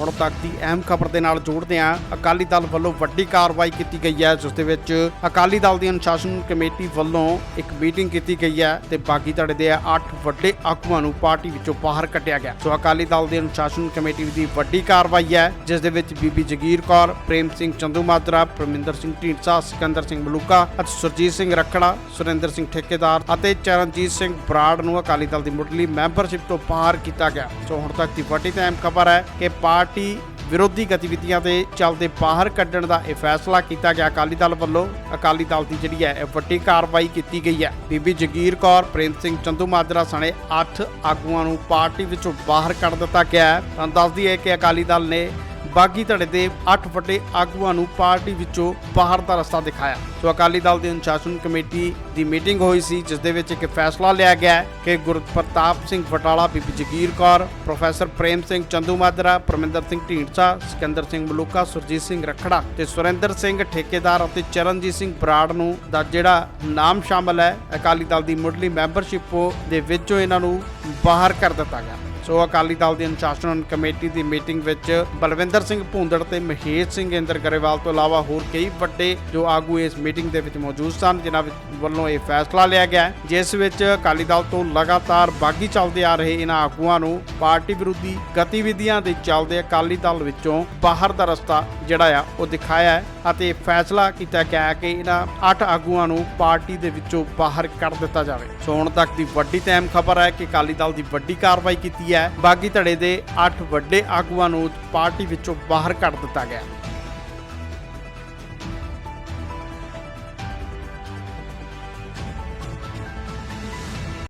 ਹੁਣ ਤੱਕ ਦੀ ਅਹਿਮ ਖਬਰ ਦੇ ਨਾਲ ਜੋੜਦੇ ਹਾਂ, ਅਕਾਲੀ ਦਲ ਵੱਲੋਂ ਵੱਡੀ ਕਾਰਵਾਈ ਕੀਤੀ ਗਈ ਹੈ, ਜਿਸ ਦੇ ਵਿੱਚ ਅਕਾਲੀ ਦਲ ਦੀ ਅਨੁਸ਼ਾਸਨ ਕਮੇਟੀ ਵੱਲੋਂ ਇੱਕ ਮੀਟਿੰਗ ਕੀਤੀ ਗਈ ਹੈ ਤੇ ਬਾਗੀ ਧੜੇ ਦੇ 8 ਵੱਡੇ ਆਗੂਆਂ ਨੂੰ ਪਾਰਟੀ ਵਿੱਚੋਂ ਬਾਹਰ ਕੱਢਿਆ ਗਿਆ। ਸੋ ਅਕਾਲੀ ਦਲ ਦੀ ਅਨੁਸ਼ਾਸਨ ਕਮੇਟੀ ਦੀ ਵੱਡੀ ਕਾਰਵਾਈ ਹੈ, ਜਿਸ ਦੇ ਵਿੱਚ ਬੀਬੀ ਜਗੀਰ ਕੌਰ, ਪ੍ਰੇਮ ਸਿੰਘ ਚੰਦੂਮਾਜਰਾ, ਪਰਮਿੰਦਰ ਸਿੰਘ ਢੀਂਡਸਾ, ਸਿਕੰਦਰ ਸਿੰਘ ਮਲੂਕਾ ਅਤੇ ਸੁਰਜੀਤ ਸਿੰਘ ਰੱਖੜਾ, ਸੁਰਿੰਦਰ ਸਿੰਘ ਠੇਕੇਦਾਰ ਅਤੇ ਚਰਨਜੀਤ ਸਿੰਘ ਬਰਾੜ ਨੂੰ ਅਕਾਲੀ ਦਲ ਦੀ ਮੁੱਢਲੀ ਮੈਂਬਰਸ਼ਿਪ ਤੋਂ ਬਾਹਰ ਕੀਤਾ ਗਿਆ। ਸੋ ਹੁਣ ਤੱਕ ਦੀ ਵੱਡੀ ਤੇ ਅਹਿਮ ਖਬਰ ਹੈ ਕਿ ਪਾਰਟੀ ਵਿਰੋਧੀ ਗਤੀਵਿਧੀਆਂ ਦੇ ਚੱਲਦੇ ਬਾਹਰ ਕੱਢਣ ਦਾ ਇਹ ਫੈਸਲਾ ਕੀਤਾ ਗਿਆ। ਅਕਾਲੀ ਦਲ ਵੱਲੋਂ ਅਕਾਲੀ ਦਲ ਦੀ ਜਿਹੜੀ ਹੈ, ਇਹ ਵੱਡੀ ਕਾਰਵਾਈ ਕੀਤੀ ਗਈ ਹੈ। ਬੀਬੀ ਜਗੀਰ ਕੌਰ, ਪ੍ਰੇਮ ਸਿੰਘ ਚੰਦੂ ਮਾਜਰਾ ਸਣੇ 8 ਆਗੂਆਂ ਨੂੰ ਪਾਰਟੀ ਵਿੱਚੋਂ ਬਾਹਰ ਕੱਢ ਦਿੱਤਾ ਗਿਆ ਹੈ। ਤਾਂ ਦੱਸਦੀ ਹੈ ਕਿ ਅਕਾਲੀ ਦਲ ਨੇ ਬਾਗੀ ਧੜੇ ਦੇ 8 ਵੱਡੇ ਆਗੂਆਂ ਨੂੰ ਪਾਰਟੀ ਵਿੱਚੋਂ ਬਾਹਰ ਦਾ ਰਸਤਾ ਦਿਖਾਇਆ। ਸੋ ਅਕਾਲੀ ਦਲ ਦੀ ਅਨੁਸ਼ਾਸਨ ਕਮੇਟੀ ਦੀ ਮੀਟਿੰਗ ਹੋਈ ਸੀ, ਜਿਸ ਦੇ ਵਿੱਚ ਇੱਕ ਫੈਸਲਾ ਲਿਆ ਗਿਆ ਕਿ ਗੁਰਪ੍ਰਤਾਪ ਸਿੰਘ ਫਟਾਲਾ ਬੀਬੀ ਜਗੀਰ ਕੌਰ, ਪ੍ਰੋਫੈਸਰ ਪ੍ਰੇਮ ਸਿੰਘ ਚੰਦੂਮਾਜਰਾ ਪਰਮਿੰਦਰ ਸਿੰਘ ਢੀਂਡਸਾ, ਸਿਕੰਦਰ ਸਿੰਘ ਮਲੂਕਾ, ਸੁਰਜੀਤ ਸਿੰਘ ਰੱਖੜਾ ਤੇ ਸੁਰਿੰਦਰ ਸਿੰਘ ਠੇਕੇਦਾਰ ਅਤੇ ਚਰਨਜੀਤ ਸਿੰਘ ਬਰਾੜ ਨੂੰ ਦਾ ਜਿਹੜਾ ਨਾਮ ਸ਼ਾਮਲ ਹੈ, ਅਕਾਲੀ ਦਲ ਦੀ ਮੁੱਢਲੀ ਮੈਂਬਰਸ਼ਿਪ ਦੇ ਵਿੱਚੋਂ ਇਹਨਾਂ ਨੂੰ ਬਾਹਰ ਕਰ ਦਿੱਤਾ ਗਿਆ। ਸੋ ਅਕਾਲੀ ਦਲ ਦੀ ਅਨੁਸ਼ਾਸਨ ਕਮੇਟੀ ਦੀ ਮੀਟਿੰਗ ਵਿੱਚ ਬਲਵਿੰਦਰ ਸਿੰਘ ਭੂੰਦੜ ਤੇ ਮਹੇਸ਼ ਸਿੰਘ ਇੰਦਰ ਗਰੇਵਾਲ ਤੋਂ ਇਲਾਵਾ ਹੋਰ ਕਈ ਵੱਡੇ ਜੋ ਆਗੂ ਇਸ ਮੀਟਿੰਗ ਦੇ ਵਿੱਚ ਮੌਜੂਦ ਸਨ, ਜਿਨ੍ਹਾਂ ਵੱਲੋਂ ਇਹ ਫੈਸਲਾ ਲਿਆ ਗਿਆ ਜਿਸ ਵਿੱਚ ਅਕਾਲੀ ਦਲ ਤੋਂ ਲਗਾਤਾਰ ਬਾਗੀ ਚੱਲਦੇ ਆ ਰਹੇ ਇਹਨਾਂ ਆਗੂਆਂ ਨੂੰ ਪਾਰਟੀ ਵਿਰੋਧੀ ਗਤੀਵਿਧੀਆਂ ਦੇ ਚੱਲਦੇ ਅਕਾਲੀ ਦਲ ਵਿੱਚੋਂ ਬਾਹਰ ਦਾ ਰਸਤਾ ਜਿਹੜਾ ਆ, ਉਹ ਦਿਖਾਇਆ ਹੈ ਅਤੇ ਫੈਸਲਾ ਕੀਤਾ ਗਿਆ ਹੈ ਕਿ ਇਹਨਾਂ ਅੱਠ ਆਗੂਆਂ ਨੂੰ ਪਾਰਟੀ ਦੇ ਵਿੱਚੋਂ ਬਾਹਰ ਕੱਢ ਦਿੱਤਾ ਜਾਵੇ। ਸੋ ਹੁਣ ਤੱਕ ਦੀ ਵੱਡੀ ਤੇ ਅਹਿਮ ਖਬਰ ਹੈ ਕਿ ਅਕਾਲੀ ਦਲ ਦੀ ਵੱਡੀ ਕਾਰਵਾਈ ਕੀਤੀ ਹੈ। ਬਾਗੀ ਧੜੇ ਦੇ 8 ਵੱਡੇ ਆਗੂਆਂ ਨੂੰ ਪਾਰਟੀ ਵਿੱਚੋਂ ਬਾਹਰ ਕੱਢ ਦਿੱਤਾ ਗਿਆ।